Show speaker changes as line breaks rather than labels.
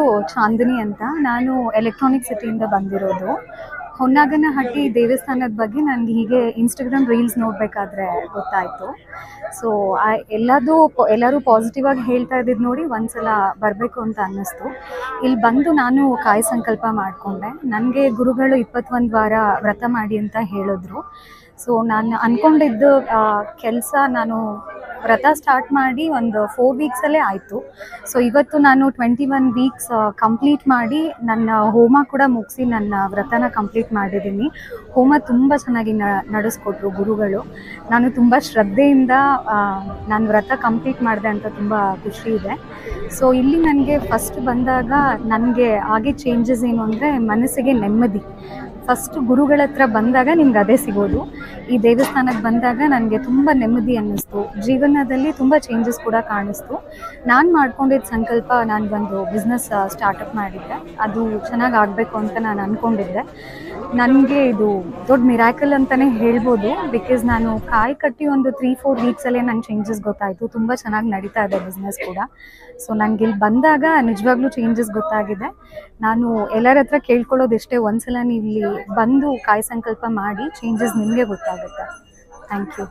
ಹೆಸರು ಚಾಂದಿನಿ ಅಂತ. ನಾನು ಎಲೆಕ್ಟ್ರಾನಿಕ್ ಸಿಟಿಯಿಂದ ಬಂದಿರೋದು. ಹೊನ್ನಾಗನಹಟ್ಟಿ ದೇವಸ್ಥಾನದ ಬಗ್ಗೆ ನನಗೆ ಹೀಗೆ ಇನ್ಸ್ಟಾಗ್ರಾಮ್ ರೀಲ್ಸ್ ನೋಡಬೇಕಾದ್ರೆ ಗೊತ್ತಾಯಿತು. ಸೊ ಎಲ್ಲದೂ ಪ- ಎಲ್ಲರೂ ಪಾಸಿಟಿವ್ ಆಗಿ ಹೇಳ್ತಾ ಇದ್ದಿದ್ದು ನೋಡಿ ಒಂದ್ಸಲ ಬರಬೇಕು ಅಂತ ಅನ್ನಿಸ್ತು. ಇಲ್ಲಿ ಬಂದು ನಾನು ಕಾಯಿ ಸಂಕಲ್ಪ ಮಾಡಿಕೊಂಡೆ. ನನಗೆ ಗುರುಗಳು ಇಪ್ಪತ್ತೊಂದು ವಾರ ವ್ರತ ಮಾಡಿ ಅಂತ ಹೇಳಿದ್ರು. ಸೊ ನಾನು ಅಂದ್ಕೊಂಡಿದ್ದು ಕೆಲಸ ನಾನು ವ್ರತ ಸ್ಟಾರ್ಟ್ ಮಾಡಿ ಒಂದು ಫೋರ್ ವೀಕ್ಸಲ್ಲೇ ಆಯಿತು. ಸೊ ಇವತ್ತು ನಾನು ಟ್ವೆಂಟಿ ಒನ್ ವೀಕ್ಸ್ ಕಂಪ್ಲೀಟ್ ಮಾಡಿ ನನ್ನ ಹೋಮ ಕೂಡ ಮುಗಿಸಿ ನನ್ನ ವ್ರತನ ಕಂಪ್ಲೀಟ್ ಮಾಡಿದ್ದೀನಿ. ಹೋಮ ತುಂಬ ಚೆನ್ನಾಗಿ ನಡೆಸ್ಕೊಟ್ರು ಗುರುಗಳು. ನಾನು ತುಂಬ ಶ್ರದ್ಧೆಯಿಂದ ನಾನು ವ್ರತ ಕಂಪ್ಲೀಟ್ ಮಾಡಿದೆ ಅಂತ ತುಂಬ ಖುಷಿ ಇದೆ. ಸೊ ಇಲ್ಲಿ ನನಗೆ ಫಸ್ಟ್ ಬಂದಾಗ ನನಗೆ ಹಾಗೆ ಚೇಂಜಸ್ ಏನು ಅಂದರೆ ಮನಸ್ಸಿಗೆ ನೆಮ್ಮದಿ. ಫಸ್ಟ್ ಗುರುಗಳ ಹತ್ರ ಬಂದಾಗ ನಿಮ್ಗೆ ಅದೇ ಸಿಗೋದು. ಈ ದೇವಸ್ಥಾನಕ್ಕೆ ಬಂದಾಗ ನನಗೆ ತುಂಬ ನೆಮ್ಮದಿ ಅನ್ನಿಸ್ತು. ಜೀವನದಲ್ಲಿ ತುಂಬ ಚೇಂಜಸ್ ಕೂಡ ಕಾಣಿಸ್ತು. ನಾನು ಮಾಡ್ಕೊಂಡಿದ್ದ ಸಂಕಲ್ಪ ನಾನು ಒಂದು ಬಿಸ್ನೆಸ್ ಸ್ಟಾರ್ಟಪ್ ಮಾಡಿದ್ದೆ. ಅದು ಚೆನ್ನಾಗಿ ಆಗಬೇಕು ಅಂತ ನಾನು ಅಂದ್ಕೊಂಡಿದ್ದೆ ನನಗೆ ಇದು ದೊಡ್ಡ ಮಿರಾಕಲ್ ಅಂತಲೇ ಹೇಳ್ಬೋದು. ಬಿಕಾಸ್ ನಾನು ಕಾಯಿ ಕಟ್ಟಿ ಒಂದು ತ್ರೀ ಫೋರ್ ವೀಕ್ಸಲ್ಲೇ ನಂಗೆ ಚೇಂಜಸ್ ಗೊತ್ತಾಯಿತು. ತುಂಬ ಚೆನ್ನಾಗಿ ನಡೀತಾ ಇದೆ ಬಿಸ್ನೆಸ್ ಕೂಡ. ಸೊ ನನಗೆ ಇಲ್ಲಿ ಬಂದಾಗ ನಿಜವಾಗ್ಲೂ ಚೇಂಜಸ್ ಗೊತ್ತಾಗಿದೆ. ನಾನು ಎಲ್ಲರ ಹತ್ರ ಕೇಳ್ಕೊಳ್ಳೋದು ಇಷ್ಟೇ ಒಂದ್ಸಲ ನೀವು ಇಲ್ಲಿ ಬಂದು ಕಾಯಿ ಸಂಕಲ್ಪ ಮಾಡಿ ಚೇಂಜಸ್ ನಿಮಗೆ ಗೊತ್ತಾಗುತ್ತೆ. Thank you